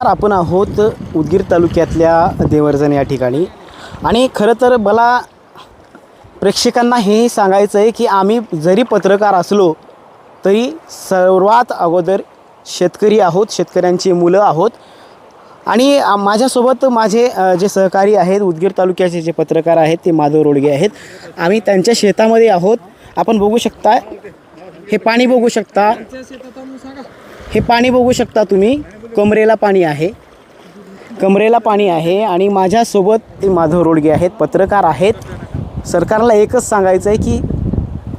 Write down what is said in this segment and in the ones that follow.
आपण आहोत उदगीर तालुक्यातल्या देवर्जन या ठिकाणी. आणि खरं तर मला प्रेक्षकांना हे सांगायचं आहे की आम्ही जरी पत्रकार असलो तरी सर्वात अगोदर शेतकरी आहोत शेतकऱ्यांची मुलं आहोत. आणि माझ्यासोबत माझे जे सहकारी आहेत उदगीर तालुक्याचे जे पत्रकार आहेत ते माधव रोडगे आहेत. आम्ही त्यांच्या शेतामध्ये आहोत. आपण बघू शकता हे पाणी बघू शकता. हे पाणी बघू शकता तुम्ही. कमरेला पाणी आहे. कमरेला पाणी आहे आणि माझ्यासोबत ते माधव रोडगे आहेत पत्रकार आहेत. सरकारला एकच सांगायचं आहे की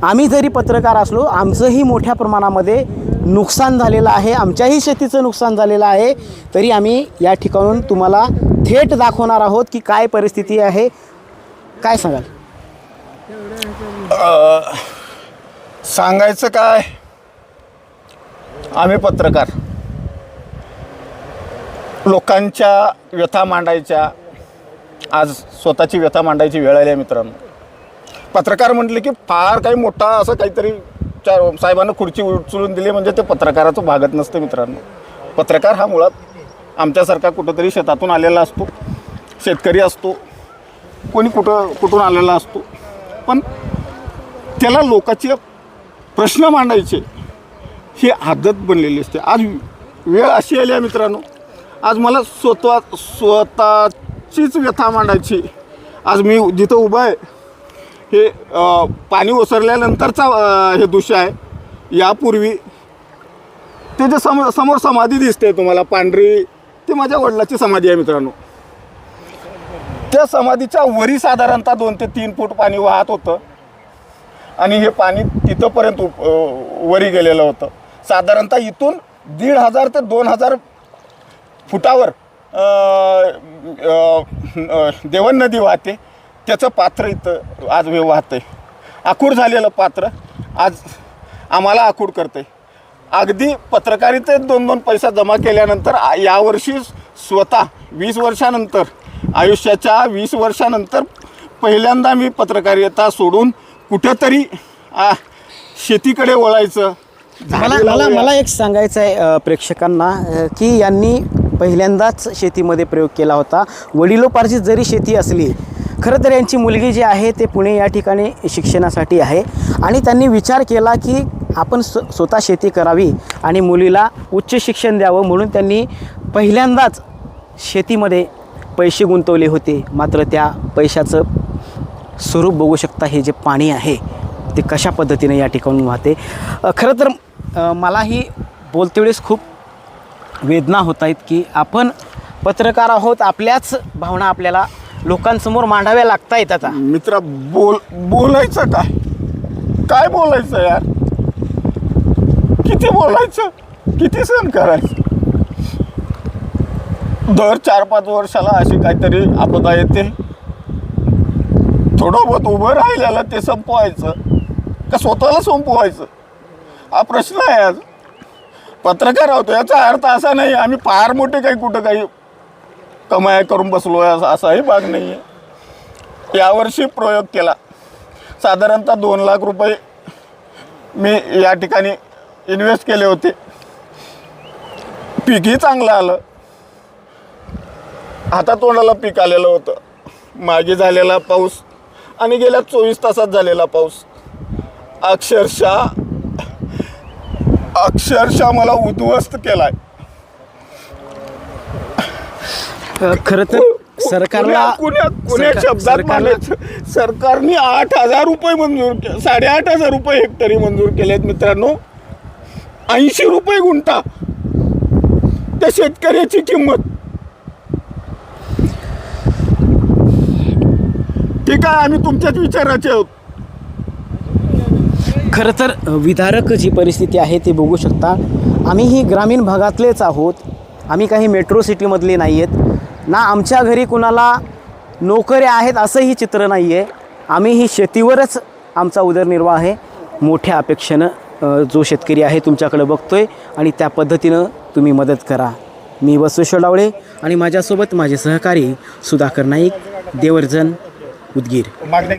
आम्ही जरी पत्रकार असलो आमचंही मोठ्या प्रमाणामध्ये नुकसान झालेलं आहे आमच्याही शेतीचं नुकसान झालेलं आहे तरी आम्ही या ठिकाणून तुम्हाला थेट दाखवणार आहोत की काय परिस्थिती आहे. काय सांगाल? सांगायचं काय? आम्ही पत्रकार. लोकांच्या व्यथा मांडायच्या. आज स्वतःची व्यथा मांडायची वेळ आली आहे मित्रांनो. पत्रकार म्हटले की फार काही मोठा असं काहीतरी चार साहेबांना खुर्ची उचलून दिली म्हणजे ते पत्रकाराचं भागत नसतं मित्रांनो. पत्रकार हा मुळात आमच्यासारखा कुठंतरी शेतातून आलेला असतो. शेतकरी असतो. कोणी कुठं कुठून आलेला असतो. पण त्याला लोकांचे प्रश्न मांडायचे. ही आदत बनलेली असते. आज वेळ अशी आली आहे मित्रांनो. आज मला स्वतः स्वतःचीच व्यथा मांडायची. आज मी जिथं उभा आहे हे पाणी ओसरल्यानंतरचा हे दृश्य आहे. यापूर्वी ते जे सम समोर समाधी दिसते तुम्हाला पांढरी ती माझ्या वडिलाची समाधी आहे मित्रांनो. त्या समाधीच्या वरी साधारणतः दोन ते तीन फूट पाणी वाहत होतं. आणि हे पाणी तिथंपर्यंत उप- वरी गेलेलं होतं. साधारणतः इथून दीड हजार ते दोन हजार फुटावर देवन नदी वाहते. त्याचं पात्र इथं आज हे वाहतंय. आखूड झालेलं पात्र आज आम्हाला आखूड करते अगदी पत्रकारितेत दोन दोन पैसा जमा केल्यानंतर यावर्षी स्वतः वीस वर्षानंतर आयुष्याच्या वीस वर्षानंतर पहिल्यांदा मी पत्रकारिता सोडून कुठंतरी शेतीकडे वळायचं. मला मला. मला एक सांगायचं आहे प्रेक्षकांना की यांनी पहिल्यांदाच शेतीमध्ये प्रयोग केला होता. वडिलोपार्जित जरी शेती असली खरं तर यांची मुलगी जी आहे ते पुणे या ठिकाणी शिक्षणासाठी आहे. आणि त्यांनी विचार केला की आपण स्व स्वतः शेती करावी आणि मुलीला उच्च शिक्षण द्यावं म्हणून त्यांनी पहिल्यांदाच शेतीमध्ये पैसे गुंतवले होते. मात्र त्या पैशाचं स्वरूप बघू शकता हे जे पाणी आहे ते कशा पद्धतीने या ठिकाणून वाहते. खरं तर मलाही बोलते वेळेस खूप वेदना होत आहेत की आपण पत्रकार आहोत आपल्याच भावना आपल्याला लोकांसमोर मांडाव्या लागत आहेत आता. मित्रा बोल बोलायचं काय? काय बोलायचं यार? किती बोलायचं? किती सहन करायचं? दर चार पाच वर्षाला अशी काहीतरी आपदा येते. थोडं बहुत उभं राहिलेलं ते संपवायचं. का स्वतःला संपवायचं? हा प्रश्न आहे आज. पत्रकार आहोत याचा अर्थ असा नाही आम्ही फार मोठे काही कुठं काही कमाया करून बसलो आहे असा असाही भाग नाही आहे यावर्षी प्रयोग केला. साधारणतः दोन लाख रुपये मी या ठिकाणी इन्व्हेस्ट केले होते. पीकही चांगलं आलं. हातातोंडाला पीक आलेलं होतं. मागे झालेला पाऊस आणि गेल्या चोवीस तासात झालेला पाऊस. अक्षरशः अक्षरशः मला उद्ध्वस्त केलाय. खरं तर सरकारला कुण्या कुण्या सरकार- शब्दात सरकारला? सरकारने आठ हजार रुपये मंजूर के साडेआठ हजार रुपये हेक्टरी मंजूर केलेत मित्रांनो. ऐंशी रुपये गुंठा. त्या शेतकऱ्याची किंमत. ठीक आहे आम्ही तुमच्याच विचाराचे आहोत. खरं तर विदारक जी परिस्थिती आहे ते बघू शकता. आम्ही ही ग्रामीण भागातलेच आहोत. आम्ही काही मेट्रो सिटीमधले नाही आहेत ना आमच्या घरी कुणाला नोकऱ्या आहेत असंही चित्र नाही आहे आम्ही ही शेतीवरच आमचा उदरनिर्वाह आहे. मोठ्या अपेक्षेनं जो शेतकरी आहे तुमच्याकडे आहे आणि त्या पद्धतीनं तुम्ही मदत करा. मी वसुश्वर डावळे आणि माझ्यासोबत माझे सहकारी सुधाकर नाईक देवर्जन उदगीर.